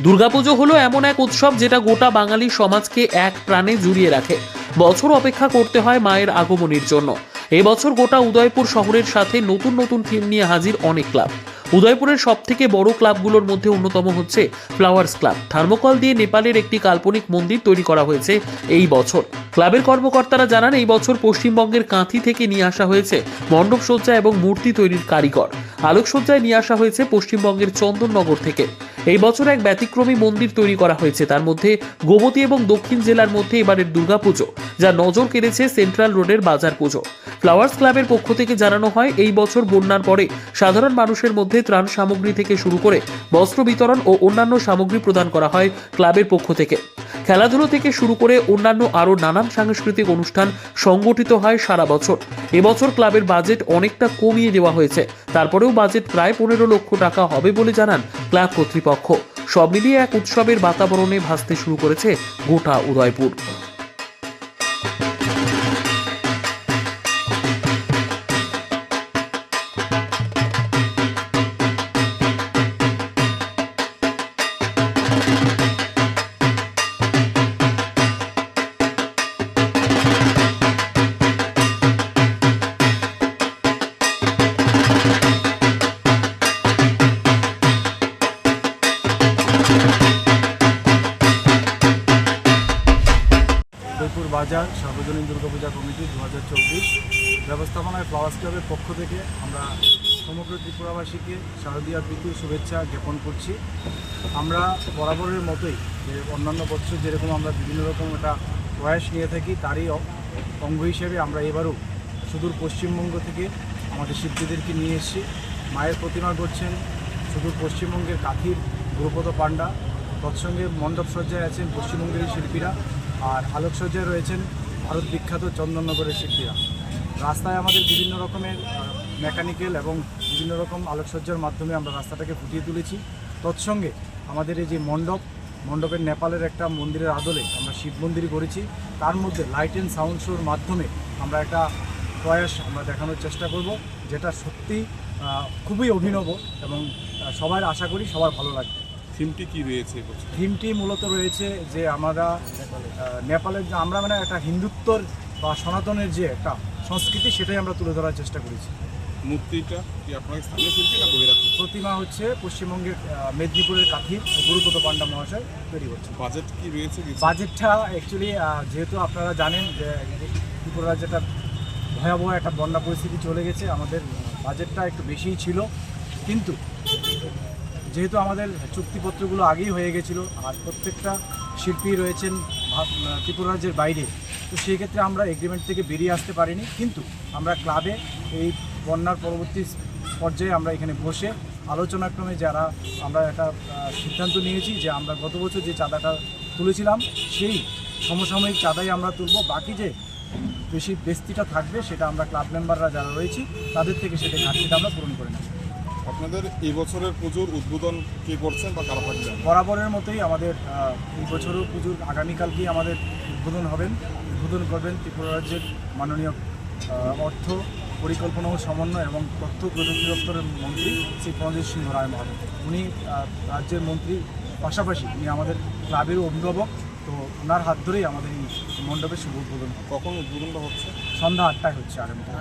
দুর্গাপুজো হলো এমন এক উৎসব যেটা গোটা বাঙালি সমাজকে এক প্রাণে জুড়িয়ে রাখে। বছর অপেক্ষা করতে হয় মায়ের আগমনের জন্য। এবছর গোটা উদয়পুর শহরের সাথে নতুন নতুন থিম নিয়ে হাজির অনেক ক্লাব। উদয়পুরের সব থেকে বড় ক্লাবগুলোর মধ্যে অন্যতম হচ্ছে ফ্লাওয়ার্স ক্লাব। থার্মোকল দিয়ে নেপালের একটি কাল্পনিক মন্দির তৈরি করা হয়েছে এই বছর। ক্লাবের কর্মকর্তারা জানান, এই বছর পশ্চিমবঙ্গের কাঁথি থেকে নিয়ে আসা হয়েছে মণ্ডপসজ্জা এবং মূর্তি তৈরির কারিগর। আলোকসজ্জায় নিয়ে আসা হয়েছে পশ্চিমবঙ্গের চন্দননগর থেকে। এই বছর এক ব্যতিক্রমী মন্দির তৈরি করা হয়েছে। তার মধ্যে গোমতী এবং দক্ষিণ জেলার মধ্যে এবারের দুর্গাপুজো, যা নজর কেড়েছে সেন্ট্রাল রোডের বাজার পুজো। ফ্লাওয়ার্স ক্লাবের পক্ষ থেকে জানানো হয়, এই বছর বন্যার পরে সাধারণ মানুষের মধ্যে ত্রাণ সামগ্রী থেকে শুরু করে বস্ত্র বিতরণ ও অন্যান্য সামগ্রী প্রদান করা হয় ক্লাবের পক্ষ থেকে। খেলাধুলো থেকে শুরু করে অন্যান্য আরও নানান সাংস্কৃতিক অনুষ্ঠান সংগঠিত হয় সারা বছর। এবছর ক্লাবের বাজেট অনেকটা কমিয়ে দেওয়া হয়েছে। তারপরেও বাজেট প্রায় পনেরো লক্ষ টাকা হবে বলে জানান ক্লাব কর্তৃপক্ষ। সব মিলিয়ে এক উৎসবের বাতাবরণে ভাসতে শুরু করেছে গোটা উদয়পুর। বাজার সার্বজনীন দুর্গাপূজা কমিটি দু হাজার চব্বিশ ব্যবস্থাপনায় ফ্লাওয়ার্স ক্লাবের পক্ষ থেকে আমরা সমগ্র ত্রিপুরাবাসীকে শারদীয়া প্রীতি শুভেচ্ছা জ্ঞাপন করছি। আমরা বরাবরের মতোই যে অন্যান্য বছর যেরকম আমরা বিভিন্ন রকম একটা প্রয়াস নিয়ে থাকি, তারই অঙ্গ হিসেবে আমরা এবারও সুদূর পশ্চিমবঙ্গ থেকে আমাদের শিল্পীদেরকে নিয়ে এসেছি। মায়ের প্রতিমা করছেন সুদূর পশ্চিমবঙ্গের কাথির গুরুপদ পাণ্ডা। তৎসঙ্গে মণ্ডপ সজ্জায় আছেন পশ্চিমবঙ্গের শিল্পীরা। আর আলোকসজ্জায় রয়েছেন ভারত বিখ্যাত চন্দননগরের শিল্পীরা। রাস্তায় আমাদের বিভিন্ন রকমের মেকানিক্যাল এবং বিভিন্ন রকম আলোকসজ্জার মাধ্যমে আমরা রাস্তাটাকে ফুটিয়ে তুলেছি। তৎসঙ্গে আমাদের এই যে মণ্ডপ, মণ্ডপের নেপালের একটা মন্দিরের আদলে আমরা শিব মন্দির করেছি। তার মধ্যে লাইট অ্যান্ড সাউন্ড শোর মাধ্যমে আমরা একটা প্রয়াস আমরা দেখানোর চেষ্টা করব, যেটা সত্যি খুবই অভিনব এবং সবার আশা করি সবার ভালো লাগবে। থিমটি কি রয়েছে? থিমটি মূলত রয়েছে যে আমরা নেপালের যে আমরা মানে একটা হিন্দুত্বর বা সনাতনের যে একটা সংস্কৃতি সেটাই আমরা তুলে ধরার চেষ্টা করেছি। মূর্তিটা কি আপনার স্থানীয় শিল্পী না বহিরাজ্য প্রতিমা হচ্ছে পশ্চিমবঙ্গের মেদিনীপুরের কাথি গুরুপদ পাণ্ডা মহাশয় তৈরি করছে বাজেট কি রয়েছে বাজেটটা অ্যাকচুয়ালি যেহেতু আপনারা জানেন যে ত্রিপুরা রাজ্যটা ভয়াবহ একটা বন্যা পরিস্থিতি চলে গেছে আমাদের বাজেটটা একটু বেশিই ছিল। কিন্তু যেহেতু আমাদের চুক্তিপত্রগুলো আগেই হয়ে গেছিল, আর প্রত্যেকটা শিল্পী রয়েছেন ত্রিপুরা রাজ্যের বাইরে, তো সেই ক্ষেত্রে আমরা এগ্রিমেন্ট থেকে বেরিয়ে আসতে পারিনি। কিন্তু আমরা ক্লাবে এই বন্যার পরবর্তী পর্যায়ে আমরা এখানে বসে আলোচনাক্রমে যারা আমরা একটা সিদ্ধান্ত নিয়েছি যে আমরা গত বছর যে চাঁদাটা তুলেছিলাম, সেই সমসাময়িক চাঁদাই আমরা তুলব। বাকি যে বেশি বেস্তিটা থাকবে, সেটা আমরা ক্লাব মেম্বাররা যারা রয়েছি, তাদের থেকে সেটা ঘাটতিটা আমরা পূরণ করে নেব। আপনাদের এই বছরের পুজোর উদ্বোধন কে করছেন বা কারা থাকবেন? বরাবরের মতোই আমাদের এই বছরও পুজোর আগামীকালকেই আমাদের উদ্বোধন হবেন। উদ্বোধন করবেন ত্রিপুরা রাজ্যের মাননীয় অর্থ পরিকল্পনা ও সমন্বয় এবং তথ্য প্রযুক্তি দপ্তরের মন্ত্রী শ্রী প্রণজিৎ সিংহ রায় মহাদেব উনি রাজ্যের মন্ত্রী পাশাপাশি উনি আমাদের ক্লাবেরও অভিভাবক। তো ওনার হাত ধরেই আমাদের এই মণ্ডপের শুভ উদ্বোধন কখন উদ্বোধনটা হচ্ছে? সন্ধ্যা আটটায় হচ্ছে আগামীকাল।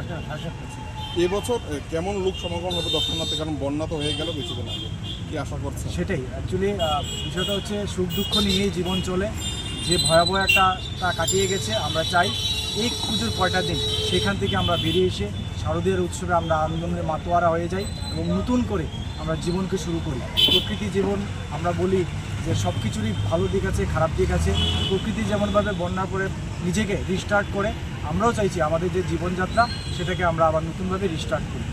এবছর এ, কেমন লোক সমাগম হবে দর্শনার্থী কারণ বন্যা তো হয়ে গেল কিছুদিন আগে। কি আশা করছেন? সেটাই। অ্যাকচুয়ালি বিষয়টা হচ্ছে সুখ দুঃখ নিয়েই জীবন চলে। যে ভয়াবহ একটা তা কাটিয়ে গেছে আমরা চাই এই পুজোর কয়টা দিন। সেখান থেকে আমরা বেরিয়ে এসে শারদীয়ার উৎসবে আমরা আনন্দে মাতোয়ারা হয়ে যাই এবং নতুন করে আমরা জীবনকে শুরু করি। প্রকৃতি জীবন আমরা বলি যে সব কিছুরই ভালো দিক আছে খারাপ দিক আছে। প্রকৃতি যেমনভাবে বন্যা করে নিজেকে রিস্টার্ট করে আমরাও চাইছি আমাদের যে জীবনযাত্রা সেটাকে আমরা আবার নতুনভাবে রিস্টার্ট করি